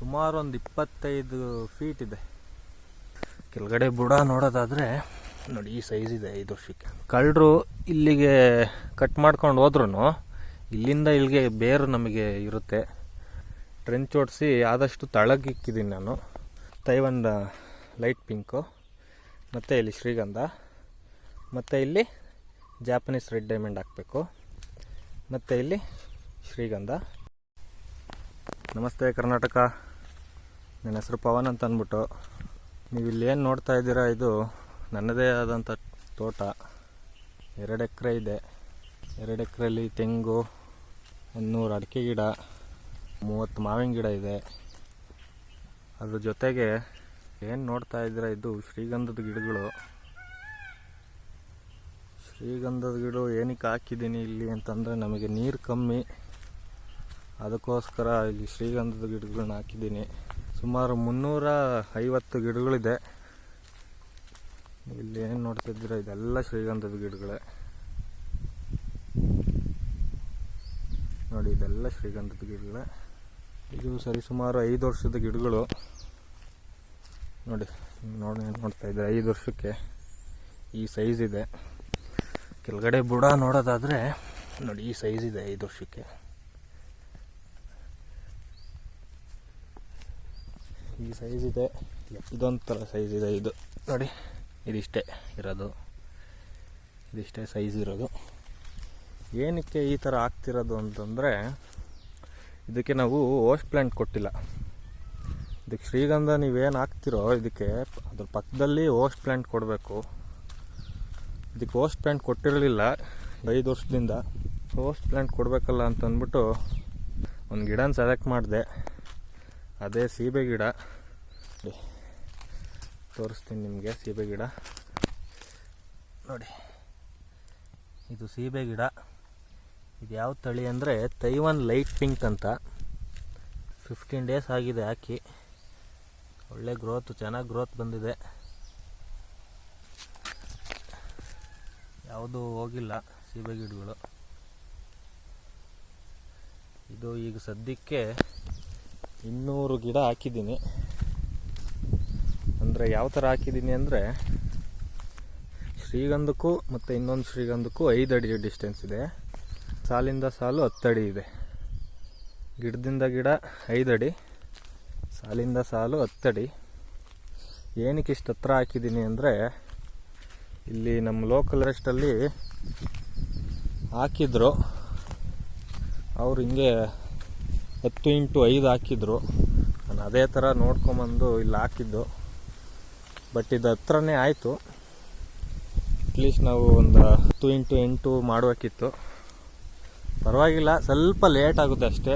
ಸುಮಾರು ಒಂದು ಇಪ್ಪತ್ತೈದು ಫೀಟ್ ಇದೆ. ಕೆಳಗಡೆ ಬುಡ ನೋಡೋದಾದರೆ, ನೋಡಿ ಈ ಸೈಜ್ ಇದೆ ಐದು ವರ್ಷಕ್ಕೆ. ಕಳ್ಳರು ಇಲ್ಲಿಗೆ ಕಟ್ ಮಾಡ್ಕೊಂಡು ಹೋದ್ರೂ ಇಲ್ಲಿಂದ ಇಲ್ಲಿಗೆ ಬೇರು ನಮಗೆ ಇರುತ್ತೆ. ಟ್ರೆಂಚ್ ಓಡಿಸಿ ಆದಷ್ಟು ತಳಗಿಕ್ಕಿದ್ದೀನಿ ನಾನು. ತೈವನ್ ಲೈಟ್ ಪಿಂಕು ಮತ್ತು ಇಲ್ಲಿ ಶ್ರೀಗಂಧ, ಮತ್ತು ಇಲ್ಲಿ ಜಾಪನೀಸ್ ರೆಡ್ ಡೈಮಂಡ್ ಹಾಕಬೇಕು, ಮತ್ತು ಇಲ್ಲಿ ಶ್ರೀಗಂಧ. ನಮಸ್ತೆ ಕರ್ನಾಟಕ. ನನ್ನ ಹೆಸರು ಪವನ್ ಅಂತ ಅಂದ್ಬಿಟ್ಟು ನೀವು ಏನು ನೋಡ್ತಾ ಇದ್ದೀರಾ, ಇದು ನನ್ನದೇ ಆದಂಥ ತೋಟ. ಎರಡು ಎಕರೆ ಇದೆ. ಎರಡು ಎಕರೆಯಲ್ಲಿ ತೆಂಗು ಒಂದು ನೂರು ಅಡಿಕೆ ಗಿಡ, ಮೂವತ್ತು ಮಾವಿನ ಗಿಡ ಇದೆ. ಅದ್ರ ಜೊತೆಗೆ ಏನು ನೋಡ್ತಾ ಇದ್ದೀರಾ, ಇದು ಶ್ರೀಗಂಧದ ಗಿಡಗಳು. ಶ್ರೀಗಂಧದ ಗಿಡ ಏನಕ್ಕೆ ಹಾಕಿದ್ದೀನಿ ಇಲ್ಲಿ ಅಂತಂದರೆ, ನಮಗೆ ನೀರು ಕಮ್ಮಿ. ಅದಕ್ಕೋಸ್ಕರ ಇಲ್ಲಿ ಶ್ರೀಗಂಧದ ಗಿಡಗಳನ್ನ ಹಾಕಿದ್ದೀನಿ. ಸುಮಾರು ಮುನ್ನೂರ ಐವತ್ತು ಗಿಡಗಳಿದೆ. ಇಲ್ಲಿ ಏನು ನೋಡ್ತಿದ್ದೀರ? ಇದೆಲ್ಲ ಶ್ರೀಗಂಧದ ಗಿಡಗಳೇ. ನೋಡಿ, ಇದೆಲ್ಲ ಶ್ರೀಗಂಧದ ಗಿಡಗಳೇ. ಇದು ಸರಿಸುಮಾರು ಐದು ವರ್ಷದ ಗಿಡಗಳು. ನೋಡಿ ನೋಡಿ, ನೋಡ್ತಾ ಇದ್ದಾರೆ? ಐದು ವರ್ಷಕ್ಕೆ ಈ ಸೈಜ್ ಇದೆ. ಕೆಳಗಡೆ ಬುಡ ನೋಡೋದಾದರೆ, ನೋಡಿ, ಈ ಸೈಜ್ ಇದೆ ಐದು ವರ್ಷಕ್ಕೆ. ಈ ಸೈಜ್ ಇದೆ. ಇದೊಂಥರ ಸೈಜ್ ಇದೆ ಇದು. ನೋಡಿ, ಇದಿಷ್ಟೇ ಇರೋದು. ಇದಿಷ್ಟೇ ಸೈಜ್ ಇರೋದು. ಏನಕ್ಕೆ ಈ ಥರ ಆಗ್ತಿರೋದು ಅಂತಂದರೆ, ಇದಕ್ಕೆ ನಾವು ಓಸ್ಟ್ ಪ್ಲ್ಯಾಂಟ್ ಕೊಟ್ಟಿಲ್ಲ. ಇದಕ್ಕೆ ಶ್ರೀಗಂಧ ನೀವೇನು ಹಾಕ್ತಿರೋ, ಇದಕ್ಕೆ ಅದ್ರ ಪಕ್ಕದಲ್ಲಿ ಓಸ್ಟ್ ಪ್ಲ್ಯಾಂಟ್ ಕೊಡಬೇಕು. ಇದಕ್ಕೆ ಓಸ್ಟ್ ಪ್ಲ್ಯಾಂಟ್ ಕೊಟ್ಟಿರಲಿಲ್ಲ ಐದು ವರ್ಷದಿಂದ. ಓಸ್ಟ್ ಪ್ಲ್ಯಾಂಟ್ ಕೊಡಬೇಕಲ್ಲ ಅಂತಂದ್ಬಿಟ್ಟು, ಒಂದು ಗಿಡನ ಸೆಲೆಕ್ಟ್ ಮಾಡಿದೆ. ಅದೇ ಸೀಬೆ ಗಿಡ. ತೋರಿಸ್ತೀನಿ ನಿಮಗೆ ಸೀಬೆ ಗಿಡ. ನೋಡಿ, ಇದು ಸೀಬೆ ಗಿಡ. ಇದು ಯಾವ ತಳಿ ಅಂದರೆ ತೈವನ್ ಲೈಟ್ ಪಿಂಕ್ ಅಂತ. ಫಿಫ್ಟೀನ್ ಡೇಸ್ ಆಗಿದೆ ಹಾಕಿ. ಒಳ್ಳೆ ಗ್ರೋತ್ ಚೆನ್ನಾಗಿ ಗ್ರೋತ್ ಬಂದಿದೆ. ಯಾವುದೂ ಹೋಗಿಲ್ಲ ಸೀಬೆ ಗಿಡಗಳು. ಇದು ಈಗ ಸದ್ಯಕ್ಕೆ ಇನ್ನೂರು ಗಿಡ ಹಾಕಿದ್ದೀನಿ. ಅಂದರೆ ಯಾವ ಥರ ಹಾಕಿದ್ದೀನಿ ಅಂದರೆ ಶ್ರೀಗಂಧಕ್ಕೂ ಮತ್ತು ಇನ್ನೊಂದು ಶ್ರೀಗಂಧಕ್ಕೂ ಐದು ಅಡಿ ಡಿಸ್ಟೆನ್ಸ್ ಇದೆ. ಸಾಲಿಂದ ಸಾಲು ಹತ್ತು ಅಡಿ ಇದೆ. ಗಿಡದಿಂದ ಗಿಡ ಐದು ಅಡಿ, ಸಾಲಿಂದ ಸಾಲು ಹತ್ತಡಿ ಏನಕ್ಕೆ ಇಷ್ಟು ಹತ್ರ ಹಾಕಿದ್ದೀನಿ ಅಂದರೆ ಇಲ್ಲಿ ನಮ್ಮ ಲೋಕಲ್ ರೆಸ್ಟಲ್ಲಿ ಹಾಕಿದ್ರು. ಅವ್ರು ಹಿಂಗೆ ಹತ್ತು ಇಂಟು ಐದು ಹಾಕಿದ್ರು. ನಾನು ಅದೇ ಥರ ನೋಡ್ಕೊಂಬಂದು ಇಲ್ಲಿ ಹಾಕಿದ್ದು. ಬಟ್ ಇದು ಹತ್ರನೇ ಆಯಿತು. ಅಟ್ಲೀಸ್ಟ್ ನಾವು ಒಂದು ಹತ್ತು ಇಂಟು ಎಂಟು ಮಾಡಬೇಕಿತ್ತು ಪರವಾಗಿಲ್ಲ, ಸ್ವಲ್ಪ ಲೇಟ್ ಆಗುತ್ತೆ ಅಷ್ಟೇ.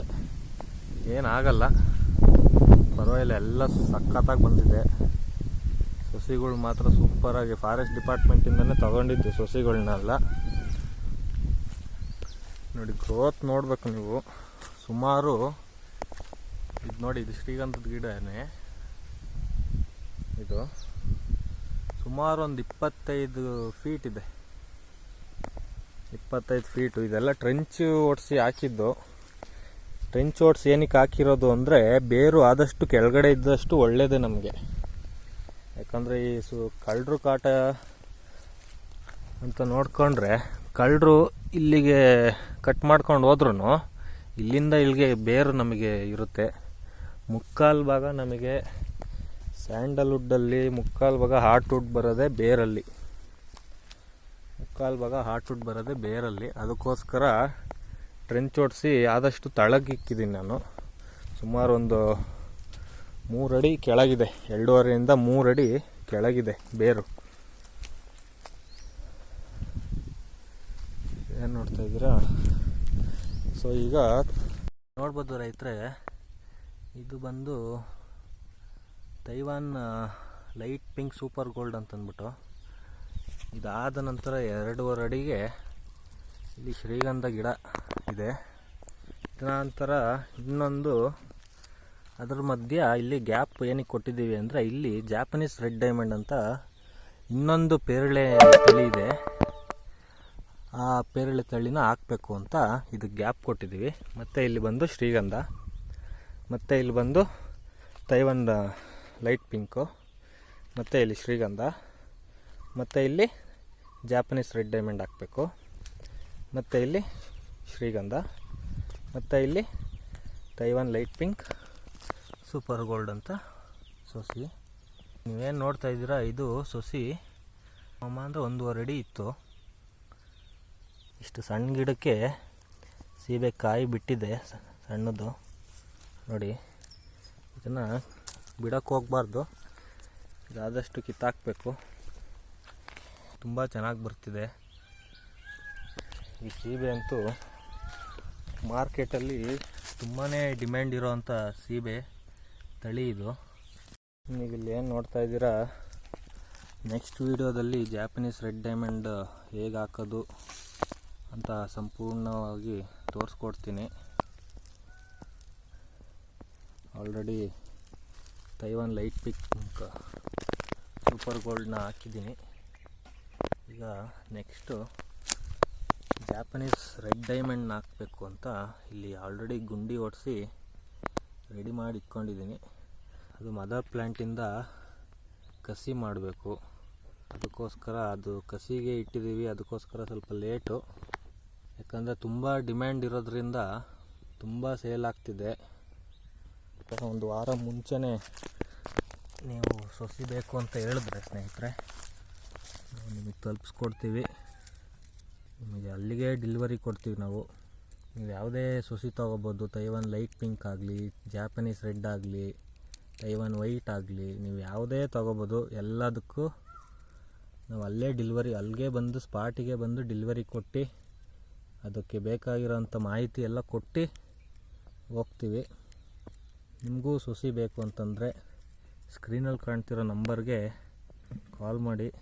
ಏನಾಗಲ್ಲ ಪರವಾಗಿಲ್ಲ, ಎಲ್ಲ ಸಖತ್ತಾಗಿ ಬಂದಿದೆ. ಸಸಿಗಳು ಮಾತ್ರ ಸೂಪರಾಗಿ ಫಾರೆಸ್ಟ್ ಡಿಪಾರ್ಟ್ಮೆಂಟಿಂದನೇ ತಗೊಂಡಿದ್ದು ಸಸಿಗಳನ್ನೆಲ್ಲ ನೋಡಿ ಗ್ರೋತ್ ನೋಡ್ಬೇಕು ನೀವು. ಸುಮಾರು, ಇದು ನೋಡಿ, ಇದು ಶ್ರೀಗಂಧದ ಗಿಡನೇ ಇದು ಸುಮಾರು ಒಂದು ಇಪ್ಪತ್ತೈದು ಫೀಟ್ ಇದೆ. ಇಪ್ಪತ್ತೈದು ಫೀಟು ಇದೆಲ್ಲ ಟ್ರೆಂಚ್ ಓಡಿಸಿ ಹಾಕಿದ್ದು. ಟ್ರೆಂಚ್ ಓಡಿಸಿ ಏನಕ್ಕೆ ಹಾಕಿರೋದು ಅಂದರೆ ಬೇರು ಆದಷ್ಟು ಕೆಳಗಡೆ ಇದ್ದಷ್ಟು ಒಳ್ಳೆಯದೇ ನಮಗೆ. ಯಾಕಂದರೆ ಈ ಸು, ಕಳ್ಳರು ಕಾಟ ಅಂತ ನೋಡಿಕೊಂಡ್ರೆ ಕಳ್ಳರು ಇಲ್ಲಿಗೆ ಕಟ್ ಮಾಡ್ಕೊಂಡು ಹೋದ್ರೂ ಇಲ್ಲಿಂದ ಇಲ್ಲಿಗೆ ಬೇರು ನಮಗೆ ಇರುತ್ತೆ. ಮುಕ್ಕಾಲು ಭಾಗ ನಮಗೆ ಸ್ಯಾಂಡಲ್ವುಡ್ಡಲ್ಲಿ, ಮುಕ್ಕಾಲು ಭಾಗ ಹಾರ್ಟ್ವುಡ್ ಬರೋದೇ ಬೇರಲ್ಲಿ. ಮುಕ್ಕಾಲು ಭಾಗ ಹಾರ್ಟ್ವುಡ್ ಬರೋದೇ ಬೇರಲ್ಲಿ. ಅದಕ್ಕೋಸ್ಕರ ಟ್ರೆಂಚ್ ಓಡಿಸಿ ಆದಷ್ಟು ತಳಗಿಕ್ಕಿದ್ದೀನಿ ನಾನು. ಸುಮಾರು ಒಂದು ಮೂರಡಿ ಕೆಳಗಿದೆ. ಎರಡೂವರೆಯಿಂದ ಮೂರಡಿ ಕೆಳಗಿದೆ ಬೇರು. ಏನು ನೋಡ್ತಾ ಇದ್ದೀರಾ? ಸೊ ಈಗ ನೋಡ್ಬೋದು ರೈತರೆ, ಇದು ಬಂದು Taiwan light pink super gold ಅಂತಂದ್ಬಿಟ್ಟು. ಇದಾದ ನಂತರ ಎರಡೂವರೆ ಅಡಿಗೆ ಇಲ್ಲಿ ಶ್ರೀಗಂಧ ಗಿಡ ಇದೆ. ನಂತರ ಇನ್ನೊಂದು, ಅದ್ರ ಮಧ್ಯ ಇಲ್ಲಿ ಗ್ಯಾಪ್ ಏನಕ್ಕೆ ಕೊಟ್ಟಿದ್ದೀವಿ ಅಂದರೆ ಇಲ್ಲಿ ಜಾಪನೀಸ್ ರೆಡ್ ಡೈಮಂಡ್ ಅಂತ ಇನ್ನೊಂದು ಪೇರಳೆ ತಳಿ ಇದೆ. ಆ ಪೇರಳೆ ತಳ್ಳಿನ ಹಾಕಬೇಕು ಅಂತ ಇದು ಗ್ಯಾಪ್ ಕೊಟ್ಟಿದ್ದೀವಿ. ಮತ್ತು ಇಲ್ಲಿ ಬಂದು ಶ್ರೀಗಂಧ. ಮತ್ತು ಇಲ್ಲಿ ಬಂದು ತೈವನ್ ಲೈಟ್ ಪಿಂಕು. ಮತ್ತು ಇಲ್ಲಿ ಶ್ರೀಗಂಧ. ಮತ್ತು ಇಲ್ಲಿ ಜಾಪನೀಸ್ ರೆಡ್ ಡೈಮಂಡ್ ಹಾಕಬೇಕು. ಮತ್ತು ಇಲ್ಲಿ ಶ್ರೀಗಂಧ. ಮತ್ತು ಇಲ್ಲಿ Taiwan light pink. Super gold ಅಂತ ಸೊಸಿ. ನೀವೇನು ನೋಡ್ತಾ ಇದ್ದೀರಾ, ಇದು ಸೊಸಿ. ಅಂದರೆ ಒಂದೂವರೆ ಅಡಿ ಇತ್ತು. ಇಷ್ಟು ಸಣ್ಣ ಗಿಡಕ್ಕೆ ಸೀಬೆಕಾಯಿ ಬಿಟ್ಟಿದೆ ಸಣ್ಣದು. ನೋಡಿ, ಇದನ್ನು ಬಿಡೋಕ್ಕೆ ಹೋಗಬಾರ್ದು. ಇದಾದಷ್ಟು ಕಿತ್ತಾಕಬೇಕು. ತುಂಬ ಚೆನ್ನಾಗಿ ಬರ್ತಿದೆ. ಈ ಸೀಬೆ ಅಂತೂ ಮಾರ್ಕೆಟಲ್ಲಿ ತುಂಬಾ ಡಿಮ್ಯಾಂಡ್ ಇರೋವಂಥ ಸೀಬೆ, ತಳಿ ಇದು. ನೀವು ಇಲ್ಲಿ ಏನು ನೋಡ್ತಾ ಇದ್ದೀರಾ? ನೆಕ್ಸ್ಟ್ ವೀಡಿಯೋದಲ್ಲಿ ಜಾಪನೀಸ್ ರೆಡ್ ಡೈಮಂಡ್ ಹೇಗೆ ಹಾಕೋದು? ಅಂತ ಸಂಪೂರ್ಣವಾಗಿ ತೋರಿಸ್ಕೊಡ್ತೀನಿ. Already Taiwan light pink super ಗೋಲ್ಡ್ನ ಹಾಕಿದ್ದೀನಿ. ಈಗ ನೆಕ್ಸ್ಟು ಜಾಪನೀಸ್ ರೆಡ್ ಡೈಮಂಡ್ನ ಹಾಕಬೇಕು ಅಂತ ಇಲ್ಲಿ ಆಲ್ರೆಡಿ ಗುಂಡಿ ಹೊಡೆಸಿ ರೆಡಿ ಮಾಡಿ ಇಟ್ಕೊಂಡಿದ್ದೀನಿ. ಅದು ಮದರ್ ಪ್ಲ್ಯಾಂಟಿಂದ ಕಸಿ ಮಾಡಬೇಕು. ಅದಕ್ಕೋಸ್ಕರ ಅದು ಕಸಿಗೆ ಇಟ್ಟಿದ್ದೀವಿ, ಅದಕ್ಕೋಸ್ಕರ ಸ್ವಲ್ಪ ಲೇಟು ಯಾಕಂದರೆ ತುಂಬ ಡಿಮ್ಯಾಂಡ್ ಇರೋದ್ರಿಂದ ತುಂಬ ಸೇಲ್ ಆಗ್ತಿದೆ. ಒಂದು ವಾರ ಮುಂಚೆನೇ ನೀವು ಸೊಸಿ ಬೇಕು ಅಂತ ಹೇಳಿದ್ರೆ ಸ್ನೇಹಿತರೆ, ನಾವು ನಿಮಗೆ ತಲುಪಿಸ್ಕೊಡ್ತೀವಿ. ನಿಮಗೆ ಅಲ್ಲಿಗೆ ಡಿಲಿವರಿ ಕೊಡ್ತೀವಿ ನಾವು. ನೀವು ಯಾವುದೇ ಸೊಸಿ ತೊಗೋಬೋದು ತೈವಾನ್ ಲೈಟ್ ಪಿಂಕ್ ಆಗಲಿ ಜಾಪನೀಸ್ ರೆಡ್ ಆಗಲಿ ತೈವಾನ್ ವೈಟ್ ಆಗಲಿ, ನೀವು ಯಾವುದೇ ತೊಗೋಬೋದು, ಎಲ್ಲದಕ್ಕೂ ನಾವು ಅಲ್ಲೇ ಡೆಲಿವರಿ ಅಲ್ಲಿಗೆ ಬಂದು ಸ್ಪಾಟಿಗೆ ಬಂದು ಡೆಲಿವರಿ ಕೊಟ್ಟು ಅದಕ್ಕೆ ಬೇಕಾಗಿರೋಂಥ ಮಾಹಿತಿ ಎಲ್ಲ ಕೊಟ್ಟು ಹೋಗ್ತೀವಿ. ನಿಮಗೂ ಸುಸಿ ಬೇಕು ಅಂತಂದರೆ ಸ್ಕ್ರೀನಲ್ಲಿ ಕಾಣ್ತಿರೋ ನಂಬರ್ಗೆ ಕಾಲ್ ಮಾಡಿ.